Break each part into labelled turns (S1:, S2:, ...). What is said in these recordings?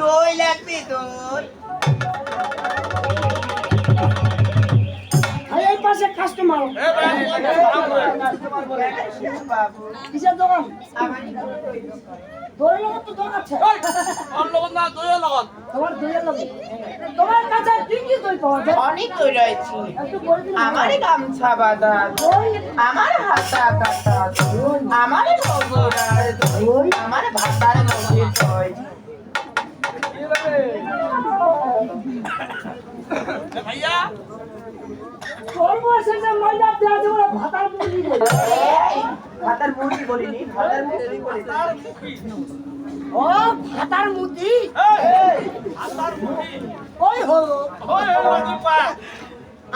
S1: দই লাগবে দই
S2: আর এই পাশে কাস্টমার কিসের দোকান?
S1: আমারই
S2: লগত তো দোকান আছে। তোমার দইয়ের লগত। তোমার কাছে কি কি দই পাওয়া যায়।
S1: অনেক দই রয়েছে।
S2: একটু
S1: আমারে গামছা বাঁধা আমার হাতা কাটা আমার আমার ভাতার
S2: ভাতার মুড়ি
S1: বলিনি ভাতার মুড়ি বলিনি।
S2: ও ভাতার ওই হলো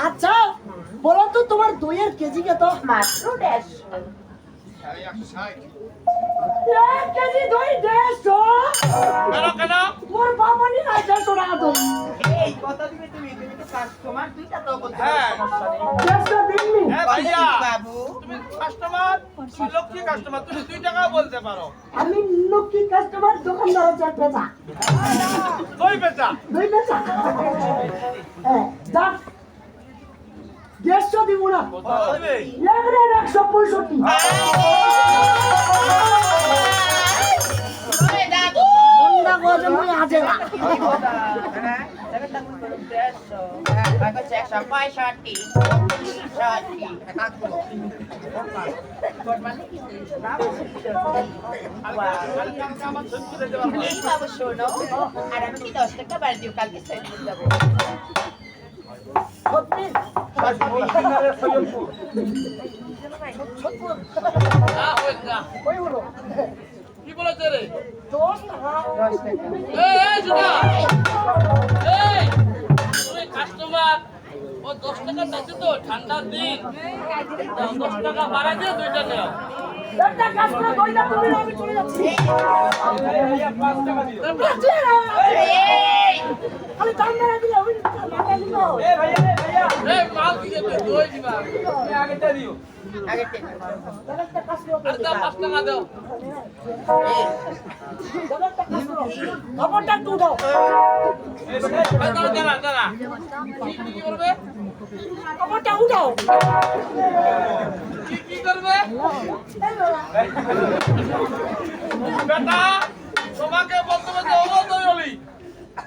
S2: আচ্ছা বলো তো তোমার দইয়ের কেজি কত?
S1: মাত্র দেড়শো।
S2: এক কেজি দই দেড়শো মোর বাবানি না দেড়শো টাকা দই
S1: এই কত দিবে তুমি তুমি তো কাস্টমার দুইটা তো বলতে
S3: হ্যাঁ।
S1: সমস্যা নেই
S2: দেড়শো দিননি
S1: বাবু
S3: তুমি কাস্টমার লক্ষ্মী কাস্টমার তুমি দুই টাকা বলতে পারো।
S2: আমি লক্ষ্মী কাস্টমার দোকানদার হচ্ছে বেচা
S3: দই বেচা
S2: দই হ্যাঁ যাক দেড়শো দিব না। একশো পঁয়ষট্টি।
S1: আর আমি দশ টাকা বাড়ি দিও কালকে সেট যাব।
S4: কি বলেছে কাস্টমার ও দশ টাকা চাইছে তো ঠান্ডার দিন দশ টাকা বাড়াই দিয়ে দুইটা নেও
S2: একটা কাজ করে দইটা তুমি নাও, আমি দাম মেরে দিলে একটা
S4: দাও।
S2: খবরটা একটু উঠাও
S4: দাঁড়া দাঁড়া দাঁড়া। কি কি করবে?
S2: খবরটা উঠাও।
S4: কি কি করবে? বেটা তোমাকে বলতে বলতে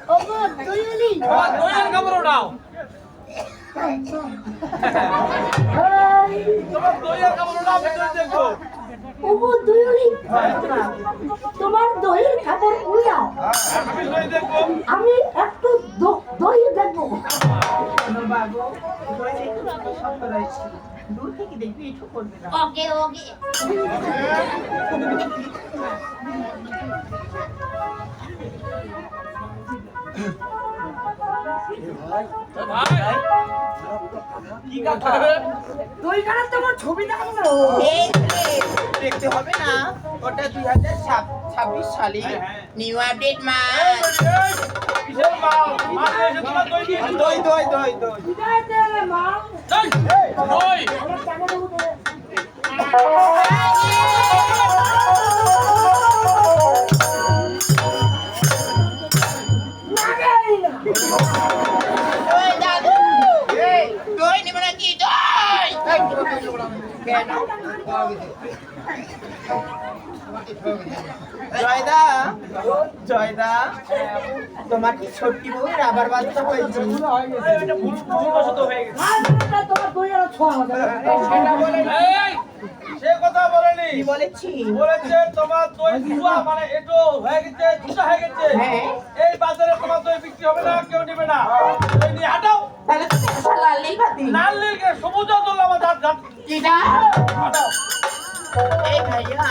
S2: ওগো দইলি
S4: তোমার খবর দাও
S2: এই
S4: তোমার দইয়ের খবর
S2: উড়াও
S4: আমি
S2: আমি একটু দ- দই দেখব।
S1: দূর থেকে দেখবি একটু করবে না
S2: ওকে। ওকে
S4: ভাই।
S3: কি কথা?
S2: দই কাটার তোমার ছবি দেখাবো।
S1: দেখতে হবে না ওটা দুই হাজার ছাব্বিশ সালে নিউ আপডেট
S3: মা? দই দিয়েছি
S1: দই দই দই দই। জয়দা জয়দা তোমার কি ছোট্টি বউ বাচ্চা হয়েছে?
S3: এটা
S2: এটা
S3: সে কথা বলেনি
S1: কি বলেছি?
S3: বলেছে তোমার দই মানে একটু হয়ে গেছে চুষা হয়ে গেছে। এই বাজারে তোমার দই বিক্রি হবে না কেউ নেবে না নিয়ে হাঁটাও
S1: তাহলে বাতি?
S3: লাল নীলকে সবুজ দল আমার দাঁত দাঁত
S1: কিনা
S3: হাঁটাও
S1: এই ভাইয়া